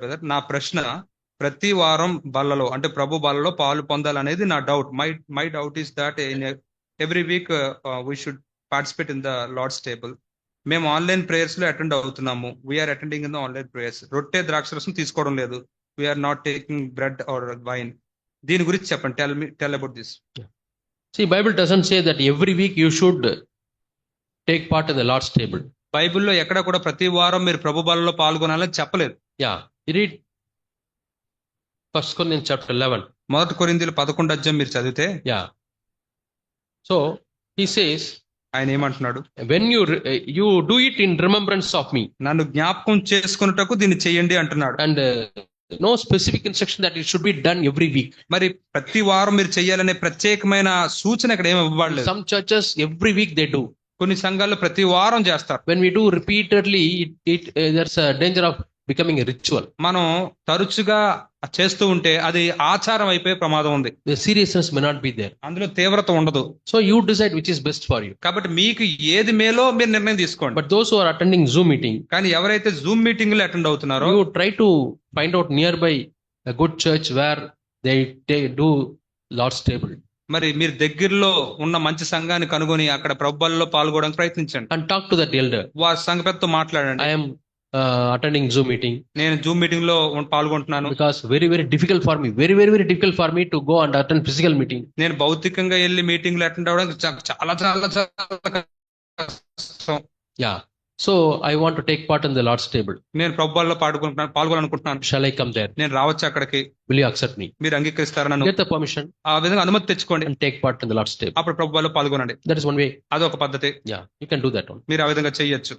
Brother నా ప్రశ్న ప్రతి వారం బల్లలో అంటే ప్రభు బల్లలో పాలు పొందాలనేది నా doubt my my doubt is that in every week we should participate in the Lord's table మేము ఆన్లైన్ ప్రేయర్స్లో అటెండ్ అవుతున్నాము. We are attending in the online prayers రొట్టె ద్రాక్ష రసం తీసుకోవడం లేదు. We are not taking bread or wine దీని గురించి చెప్పండి. Tell me tell about this See, Bible doesn't say that every week you should take part in the Lord's table. బైబిల్లో ఎక్కడ కూడా ప్రతి వారం మీరు ప్రభు బలలో పాల్గొనాలని చెప్పలేదు. Yeah, you read First Corinthians chapter eleven. మొదటి కొరిందీలు పదకొండు అధ్యాయం మీరు చదివితే Yeah. So he says, ఆయన ఏమంటున్నాడు re- uh, you do it in remembrance of me, నన్ను జ్ఞాపకం చేసుకున్నటకు దీన్ని చెయ్యండి అంటున్నాడు uh, no specific instruction that it should be done every week. మరి ప్రతి వారం మీరు చెయ్యాలనే ప్రత్యేకమైన సూచన ఇక్కడ ఏమి ఇవ్వబడలేదు Some churches every week they do. కొన్ని సంఘాల్లో ప్రతి వారం చేస్తారు When we do repeatedly, it, it uh, there's a becoming ritual మనం తరచుగా చేస్తూ ఉంటే అది ఆచారం అయిపోయే ప్రమాదం ఉంది. Seriousness may not be there అందులో తీవ్రత ఉండదు. So you decide which is best for you కాబట్టి మీకు ఏది మేలో మీరు నిర్ణయం తీసుకోండి. But those are attending Zoom meeting కానీ ఎవరైతే జూమ్ మీటింగ్లో అటెండ్ అవుతున్నారో you try to find out near by good church where they take do Lord's table మరి మీరు దగ్గరలో ఉన్న మంచి సంఘాన్ని కనుగొని అక్కడ ప్రభుల్లో పాల్గొనడానికి ప్రయత్నించండి. And talk to that elder వారి సంఘ పెద్ద మాట్లాడండి. I'm uh, attending Zoom meeting నేను జూమ్ మీటింగ్లో పాల్గొంటున్నాను because very very difficult for me, very very very difficult for me to go and attend physical meeting. నేను భౌతికంగా వెళ్ళి మీటింగ్లో అటెండ్ అవ్వడానికి చా- చాలా చాలా చాలా Yeah. So I want to take part in the Lord's table. నేను ప్రభుల్లో పాల్గొనుకుంటున్నాను పాల్గొనాలనుకుంటున్నాను Shall I come there? నేను రావచ్చు అక్కడికి Will you accept me? మీరు అంగీకరిస్తారా నన్ను Get the permission ఆ విధంగా అనుమతి తెచ్చుకోండి and take part in the Lord's table. అప్పుడు ప్రభుల్లో పాల్గొనండి That is one way. అదొక పద్ధతి Yeah, you can do that one. మీరు ఆ విధంగా చెయ్యొచ్చు